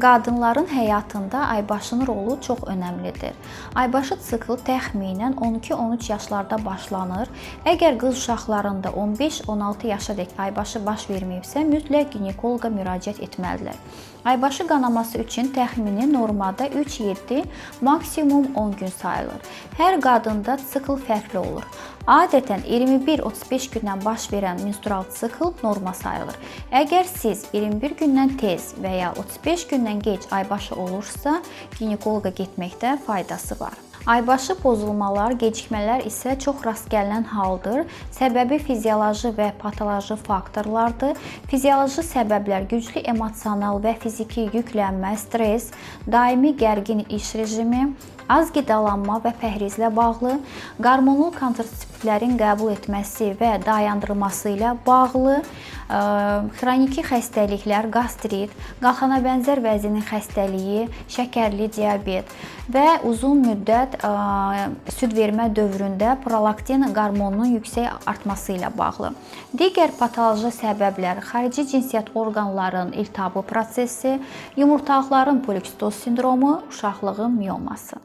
Qadınların həyatında aybaşının rolu çox önəmlidir. Aybaşı siklı təxminən 12-13 yaşlarda başlanır. Əgər qız uşaqlarında 15-16 yaşadək aybaşı baş verməyibsə, mütləq ginekoloqa müraciət etməlidirlər. Aybaşı qanaması üçün təxmini normada 3-7, maksimum 10 gün sayılır. Hər qadında sikl fərqli olur. Adətən 21-35 gündən baş verən menstrual sikl norma sayılır. Əgər siz 21 gündən tez və ya 35 gündən gec aybaşı olursa, ginekoloqa getməkdə faydası var. Aybaşı pozulmalar, gecikmələr isə çox rast gəlinən haldır. Səbəbi fizioloji və patoloji faktorlardır. Fizioloji səbəblər güclü emosional və fiziki yüklənmə, stress, daimi gərgin iş rejimi, az qidalanma və pəhrizlə bağlı, qarmonal kontraseptivlərin qəbul etməsi və dayandırılması ilə bağlı, ə, xroniki xəstəliklər, qastrit, qalxana bənzər vəzinin xəstəliyi, şəkərli diabet və uzun müddət ə, süd vermə dövründə prolaktin qarmonunun yüksək artması ilə bağlı. Digər patoloji səbəblər xarici cinsiyyət orqanlarının iltihabı prosesi, yumurtaqların polikstoz sindromu, uşaqlığın mioması.